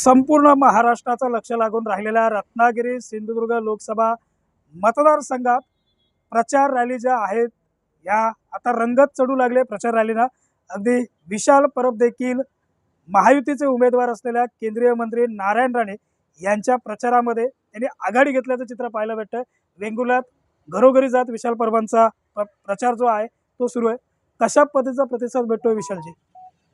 संपूर्ण महाराष्ट्राचं लक्ष लागून राहिलेल्या रत्नागिरी सिंधुदुर्ग लोकसभा मतदारसंघात प्रचार रॅली ज्या आहेत या आता रंगत चढू लागले प्रचार रॅलीना. अगदी विशाल परब देखील महायुतीचे उमेदवार असलेल्या केंद्रीय मंत्री नारायण राणे यांच्या प्रचारामध्ये त्यांनी आघाडी घेतल्याचं चित्र पाहायला भेटतं वेंगुर्ल्यात घरोघरी जात विशाल परबांचा प्र- प्रचार जो आहे तो सुरू आहे. कशा पद्धतीचा प्रतिसाद भेटतोय विशालजी?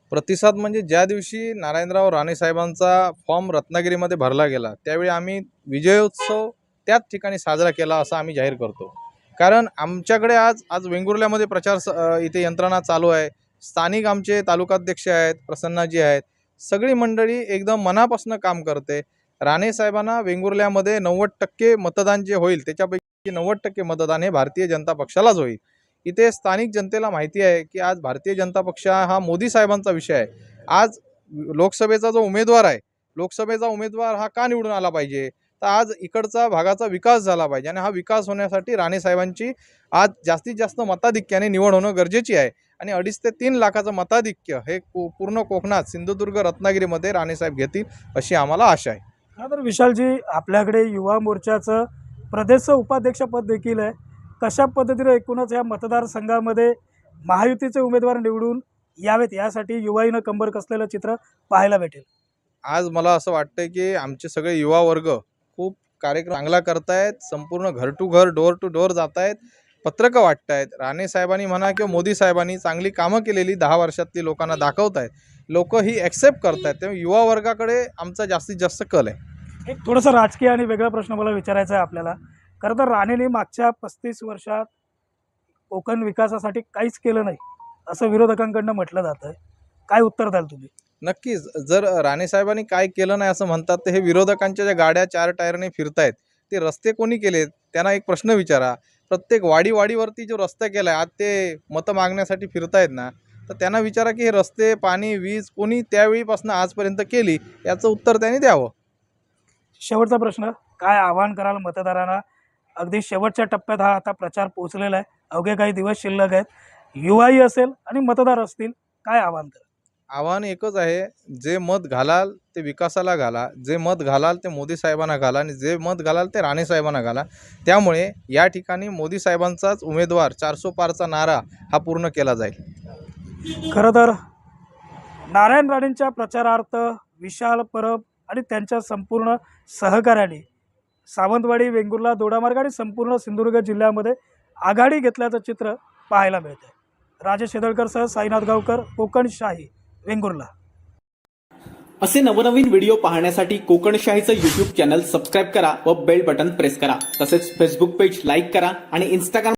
प्रतिसाद म्हणजे ज्या दिवशी नारायणराव राणे साहेबांचा फॉर्म रत्नागिरीमध्ये भरला गेला त्यावेळी आम्ही विजयोत्सव त्याच ठिकाणी साजरा केला असं आम्ही जाहीर करतो. कारण आमच्याकडे आज आज वेंगुर्ल्यामध्ये प्रचार स- इथे यंत्रणा चालू आहे स्थानिक आमचे तालुकाध्यक्ष आहेत प्रसन्नाजी आहेत सगळी मंडळी एकदम मनापासून काम करते. राणे साहेबांना वेंगुर्ल्यामध्ये नव्वद टक्के मतदान जे होईल त्याच्यापैकी नव्वद टक्के मतदान हे भारतीय जनता पक्षालाच होईल. इथे स्थानिक जनतेला माहिती आहे की आज भारतीय जनता पक्ष हा मोदी साहेबांचा विषय आहे. आज लोकसभेचा जो उमेदवार आहे लोकसभेचा उमेदवार हा का निवडून आला पाहिजे? तर आज इकडचा भागाचा विकास झाला पाहिजे आणि हा विकास होण्यासाठी राणे साहेबांची आज जास्तीत जास्त मताधिक्याने निवड होणं गरजेची आहे. आणि अडीच ते तीन लाखाचं मताधिक्य हे को- पूर्ण कोकणात सिंधुदुर्ग रत्नागिरीमध्ये राणेसाहेब घेतील अशी आम्हाला आशा आहे. खरं तर विशालजी आपल्याकडे युवा मोर्चाचं प्रदेश उपाध्यक्षपद देखील आहे. कशा पद्धतीने एकूणच या मतदारसंघामध्ये महायुतीचे उमेदवार निवडून यावेत यासाठी युवाईनं कंबर कसलेलं चित्र पाहायला भेटेल. आज मला असं वाटतं की आमचे सगळे युवा वर्ग खूप कार्यक्रम चांगला करतायत संपूर्ण घर टू घर डोअर टू डोअर जात आहेत पत्रकं वाटतायत. राणे साहेबांनी म्हणा किंवा मोदी साहेबांनी चांगली कामं केलेली दहा वर्षातली लोकांना दाखवत आहेत लोक ही ॲक्सेप्ट करतायत. त्यामुळे युवा वर्गाकडे आमचा जास्तीत जास्त कल आहे. एक थोडासा राजकीय आणि वेगळा प्रश्न मला विचारायचा आहे आपल्याला. खरं तर राणेने मागच्या पस्तीस वर्षात कोकण विकासासाठी काहीच केलं नाही असं विरोधकांकडनं म्हटलं जातं काय उत्तर द्याल तुम्ही? नक्कीच. जर राणे साहेबांनी काय केलं नाही असं म्हणतात तर हे विरोधकांच्या ज्या गाड्या चार टायरने फिरतायत ते रस्ते कोणी केलेत? त्यांना एक प्रश्न विचारा. प्रत्येक वाडी वाडीवरती जो रस्ता केला आहे आज ते मतं मागण्यासाठी फिरतायत ना तर त्यांना विचारा की हे रस्ते पाणी वीज कोणी त्यावेळीपासून आजपर्यंत केली? याचं उत्तर त्यांनी द्यावं. शेवटचा प्रश्न काय आवाहन कराल मतदारांना? अगदी शेवटच्या टप्प्यात हा आता प्रचार पोहोचलेला आहे. अवघे काही दिवस शिल्लक आहेत. युवाही असेल आणि मतदार असतील काय आवाहन कराल आव्हान एकच आहे जे मत घालाल ते विकासाला घाला जे मत घालाल ते मोदी साहेबांना घाला आणि जे मत घालाल ते राणे साहेबांना घाला. त्यामुळे या ठिकाणी मोदी साहेबांचाच उमेदवार चारसो पारचा नारा हा पूर्ण केला जाईल. खरं तर नारायण राणेंच्या प्रचारार्थ विशाल परब आणि त्यांच्या संपूर्ण सहकार्याने सावंतवाडी वेंगुर्ला दोडामार्ग आणि संपूर्ण सिंधुदुर्ग जिल्ह्यामध्ये आघाडी घेतल्याचं चित्र पाहायला मिळते राजेश शेदळकरसह साईनाथ गावकर कोकणशाही वेंगुर्ला. असे नवनवीन व्हिडिओ पाहण्यासाठी कोकणशाहीचं यूट्यूब चॅनल सबस्क्राईब करा व बेल बटन प्रेस करा. तसेच फेसबुक पेज लाईक करा आणि इंस्टाग्राम